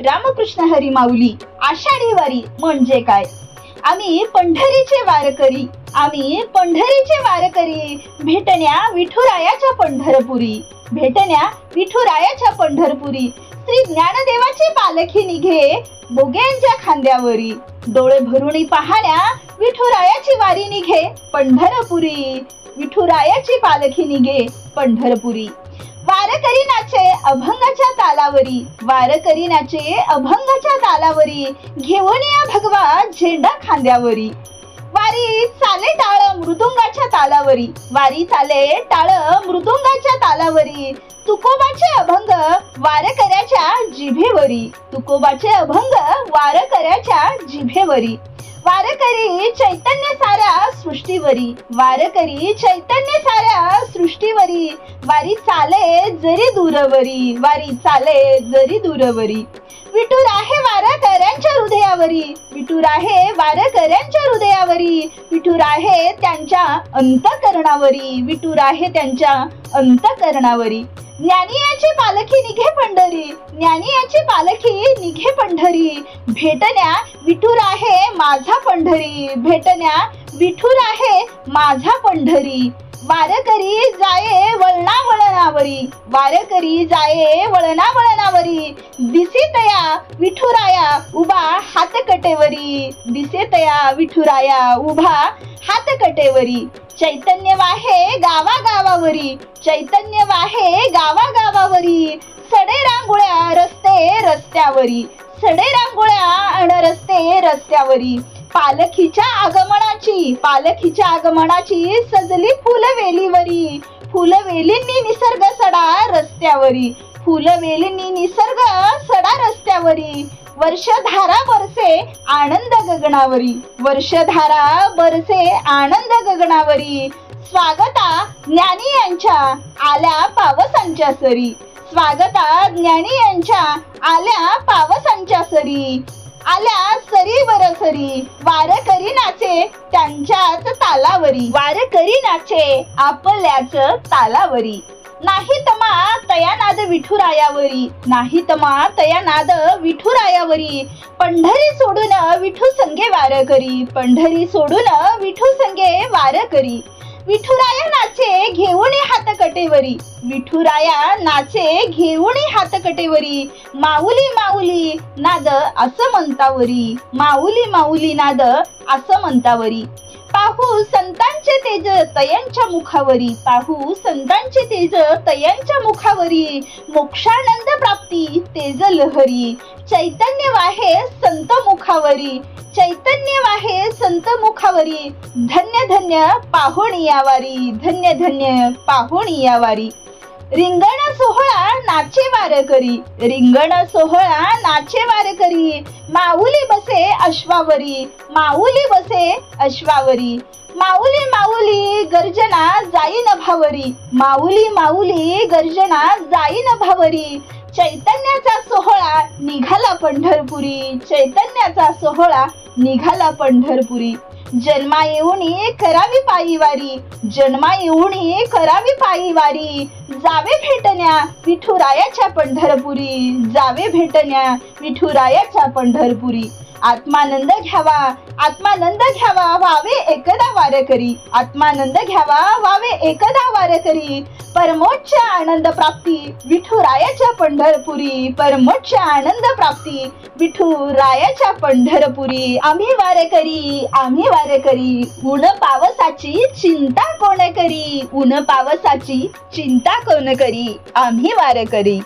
रामकृष्ण हरी माऊली आषाढी वारी म्हणजे काय? आम्ही पंढरीचे वारकरी आम्ही पंढरीचे वारकरी. भेटण्या विठुरायाच्या पंढरपुरी भेटण्या विठुरायाच्या पंढरपुरी. श्री ज्ञानदेवाची पालखी निघे बोग्यांच्या खांद्यावरी. डोळे भरुणी पाहण्या विठुरायाची वारी निघे पंढरपुरी. विठुरायाची पालखी निघे पंढरपुरी. वारकरी नाचे अभंगाच्या तालावरी वारकरी नाचे अभंगाच्या तालावरी घेऊन या भगवा झेंडा खांद्यावरी. वारी चाले टाळ मृदुंगाच्या तालावरी वारी चाले टाळ मृदुंगाच्या तालावरी. तुकोबाचे अभंग वारकऱ्याच्या जिभेवरी. तुकोबाचे अभंग वारकऱ्याच्या जिभेवरी. वारकरी चैतन्य साऱ्या सृष्टीवरी. वारकरी चैतन्य साऱ्या सृष्टीवरी. वारी चाले जरी दूरवरी. वारी चाले जरी दूरवरी. विठूर आहे वारकऱ्यांच्या हृदयावरी. विठूर आहे वारकऱ्यांच्या हृदयावरी. विठूर आहे त्यांच्या अंतकरणावरी. विठूर आहे त्यांच्या अंतकरणावरी. ज्ञानियाची पालखी निघे पंढरी ज्ञानियाची पालखी निघे पंढरी. भेटण्या विठूर आहे माझा पंढरी भेटण्या विठूर आहे माझा पंढरी. वारकरी जाये वळणा वळणावरी वारकरी जाये वळणा वळणावरी दिसे तया विठुराया उभा हातकटेवरी दिसे तया विठुराया उभा हातकटेवरी. चैतन्य वाहे गावा गावावरी चैतन्य वाहे गावा गावावरी सडे रांगोळ्या रस्ते रस्त्यावरी सडे रांगोळ्या अण रस्ते रस्त्यावरी. पालखीच्या आगमनाची पालखीच्या आगमनाची सजली फुलवेलीवरी. फुलवेलींनी निसर्ग सडा रस्त्यावरी. फुलवेलींनी निसर्ग सडा रस्त्यावरी. वर्षधारा बरसे आनंद गगनावरी. वर्षधारा बरसे आनंद गगनावरी. स्वागता ज्ञानी यांच्या आल्या पावसांच्या सरी. स्वागता ज्ञानी यांच्या आल्या पावसांच्या सरी. आल्या सरी. बरसरी वारकरी नाचे त्यांच्याच तालावरी. वारकरी नाचे आपल्याच तालावरी. नाही तमा तया नाद विठुरायावरी. नाही तमा तया नाद विठुरायावरी. पंढरी सोडून विठू संगे वारकरी पंढरी सोडून विठू संगे वारकरी विठुराया नाचे घेऊन हातकटेवरी विठुराया नाचे घेऊन हातकटेवरी माऊली माऊली नाद असं म्हणतावरी. माऊली माऊली नाद असं म्हणतावरी. पाहू संतांचे तेज तयांच्या मुखावरी. पाहू संतांचे तेज तयांच्या मुखावरी. मोक्षानंद प्राप्ती तेज लहरी. चैतन्य वाहे संत मुखावरी. चैतन्य वाहे संत मुखावरी. धन्य धन्य पाहुणी यावारी धन्य धन्य पाहुणी यावारी रिंगण सोहळा नाचे वारकरी रिंगण सोहळा नाचे वारकरी माऊली बसे अश्वावरी. माऊली बसे अश्वावरी. माऊली माऊली गर्जना जाईन भावरी. माऊली माऊली गर्जना जाईन भावरी. चैतन्याचा सोहळा निघाला पंढरपुरी. चैतन्याचा सोहळा निघाला पंढरपुरी. जन्मा येऊनी करावी पायी वारी जन्मा येऊनी करावी पायी वारी जावे भेटण्या विठुरायाच्या पंढरपुरी जावे भेटण्या विठुरायाच्या पंढरपुरी. आत्मानंद घ्यावा आत्मानंद घ्यावा वावे एकदा वारकरी आत्मानंद घ्यावा वावे एकदा वार करी. परमोच्च आनंद प्राप्ती विठुरायाच्या पंढरपुरी. परमोच्च आनंद प्राप्ती विठुरायाच्या पंढरपुरी. आम्ही वार करी आम्ही वारकरी ऊन पावसाची चिंता कोण करी? ऊन पावसाची चिंता कोण करी? आम्ही वारकरी